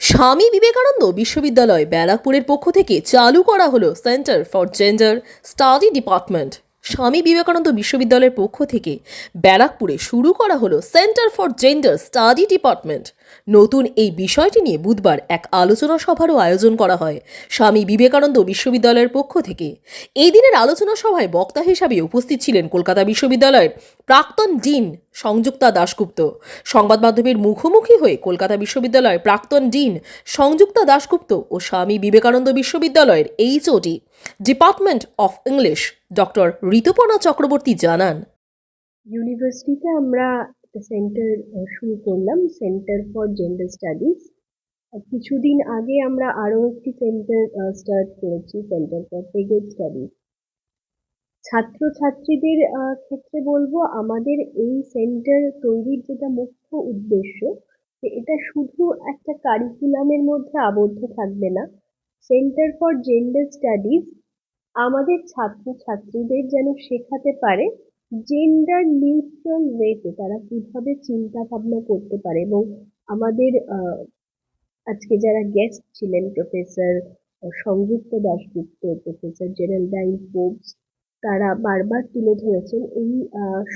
স্বামী বিবেকানন্দ বিশ্ববিদ্যালয় ব্যারাকপুরের পক্ষ থেকে চালু করা হলো centre for gender study department. Swami Vivekananda বিশ্ববিদ্যালয়ের পক্ষ থেকে ব্যারাকপুরে শুরু করা হলো centre for gender study department. নতুন এই বিষয়টি নিয়ে বুধবার এক আলোচনা সভারও আয়োজন করা হয় স্বামী বিবেকানন্দ বিশ্ববিদ্যালয়ের পক্ষ থেকে। এই দিনের আলোচনা সভায় বক্তা হিসাবে উপস্থিত ছিলেন কলকাতা বিশ্ববিদ্যালয়ের প্রাক্তন ডিন সংযুক্তা দাশগুপ্ত। সংবাদ মাধ্যমের মুখোমুখি হয়ে কলকাতা বিশ্ববিদ্যালয়ের প্রাক্তন ডিন সংযুক্তা দাশগুপ্ত ও স্বামী বিবেকানন্দ বিশ্ববিদ্যালয়ের HOD, department of English, doctor Rituparna Chakraborty জানান। ইউনিভার্সিটিতে আমরা একটা সেন্টার শুরু করলাম সেন্টার ফর জেন্ডার স্টাডিজ কিছুদিন আগে আমরা আরও একটি সেন্টার স্টার্ট করেছি সেন্টার ফর পেগেড স্টাডিজ ছাত্রছাত্রীদের ক্ষেত্রে বলব, আমাদের এই সেন্টার তৈরির যেটা মুখ্য উদ্দেশ্য, যে এটা শুধু একটা কারিকুলামের মধ্যে আবদ্ধ থাকবে না। সেন্টার ফর জেন্ডার স্টাডিজ আমাদের ছাত্রছাত্রীদের যেন শেখাতে পারে জেন্ডার নিউট্রাল ওয়েতে তারা কীভাবে চিন্তা ভাবনা করতে পারে এবং আমাদের আজকে যারা গেস্ট ছিলেন প্রফেসর সংযুক্ত দাশগুপ্ত প্রফেসর জেরাল্ডাইন ফোর্বস তারা বারবার তুলে ধরেছেন এই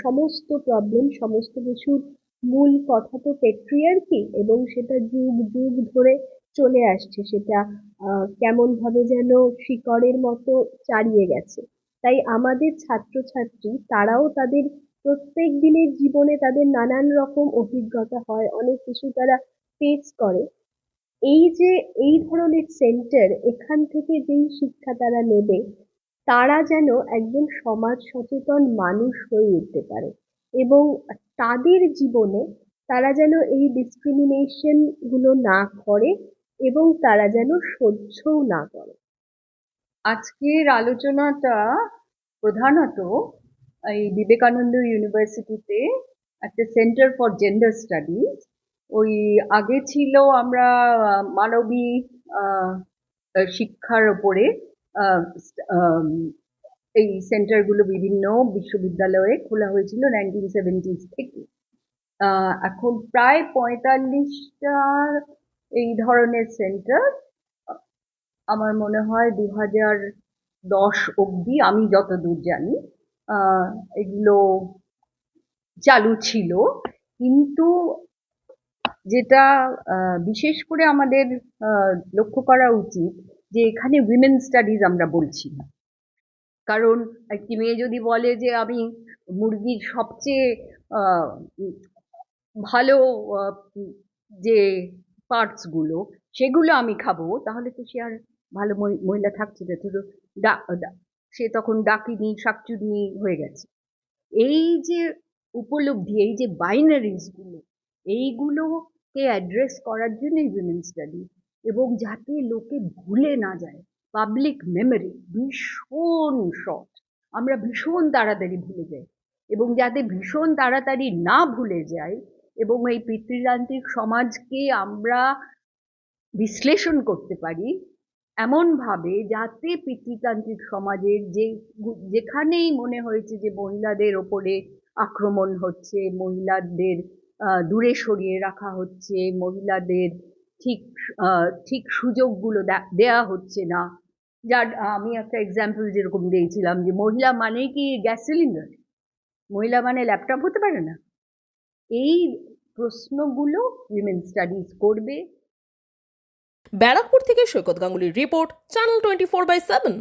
সমস্ত প্রবলেম সমস্ত কিছুর মূল কথা তো পেট্রিয়ার্কি এবং সেটা যুগ যুগ ধরে চলে আসছে। সেটা আহ, কেমন ভাবে যেন শিকড়ের মতো চারিয়ে গেছে। তাই আমাদের ছাত্রছাত্রী, তারাও তাদের প্রত্যেক দিনের জীবনে তাদের নানান রকম অভিজ্ঞতা হয়, অনেক কিছু তারা ফেস করে। এই যে, এই ধরনের সেন্টার এখান থেকে যেই শিক্ষা তারা নেবে, তারা যেন একজন সমাজ সচেতন মানুষ হয়ে উঠতে পারে এবং তাদের জীবনে তারা যেন এই ডিসক্রিমিনেশনগুলো না করে এবং তারা যেন সহ্যও না করে। আজকের আলোচনাটা প্রধানত এই বিবেকানন্দ ইউনিভার্সিটিতে একটা সেন্টার ফর জেন্ডার স্টাডিজ। ওই আগে ছিল আমরা আহ, মানবিক শিক্ষার ওপরে এই সেন্টারগুলো বিভিন্ন বিশ্ববিদ্যালয়ে খোলা হয়েছিল নাইনটিন সেভেন্টিজ থেকে। এখন প্রায় পঁয়তাল্লিশটা এই ধরনের সেন্টার আমার মনে হয় দু হাজার দশ অবধি আমি যতদূর জানি এগুলো চালু ছিল। কিন্তু যেটা বিশেষ করে আমাদের লক্ষ্য করা উচিত যে এখানে উইমেন স্টাডিজ আমরা বলছি না। কারণ একটি মেয়ে যদি বলে যে আমি মুরগির সবচেয়ে ভালো যে পার্টসগুলো, সেগুলো আমি খাব, তাহলে তো সে আর ভালো মহি- মহিলা থাকছে না ডা- সে তখন ডাকিনি, শাকচুন্নি হয়ে গেছে। এই যে উপলব্ধি, এই যে বাইনারিজগুলো, এইগুলোকে অ্যাড্রেস করার জন্যই উইমেন স্টাডি এবং যাতে লোকে ভুলে না যায় পাবলিক মেমোরি ভীষণ শর্ট আমরা ভীষণ তাড়াতাড়ি ভুলে যাই, এবং যাতে ভীষণ তাড়াতাড়ি না ভুলে যাই, এবং এই পিতৃতান্ত্রিক সমাজকে আমরা বিশ্লেষণ করতে পারি এমনভাবে যাতে পিতৃতান্ত্রিক সমাজের যে যেখানেই মনে হয়েছে যে মহিলাদের ওপরে আক্রমণ হচ্ছে, মহিলাদের দূরে সরিয়ে রাখা হচ্ছে, মহিলাদের ঠিক ঠিক সুযোগগুলো দেয়া হচ্ছে না। যার, আমি একটা এক্সাম্পল যেরকম দিয়েছিলাম যে মহিলা মানে কি গ্যাস সিলিন্ডার? মহিলা মানে ল্যাপটপ হতে পারে না? এই প্রশ্নগুলো উইমেন স্টাডিজ করবে। ব্যারাকপুর থেকে Saikat গাঙ্গুলির report channel twenty four by seven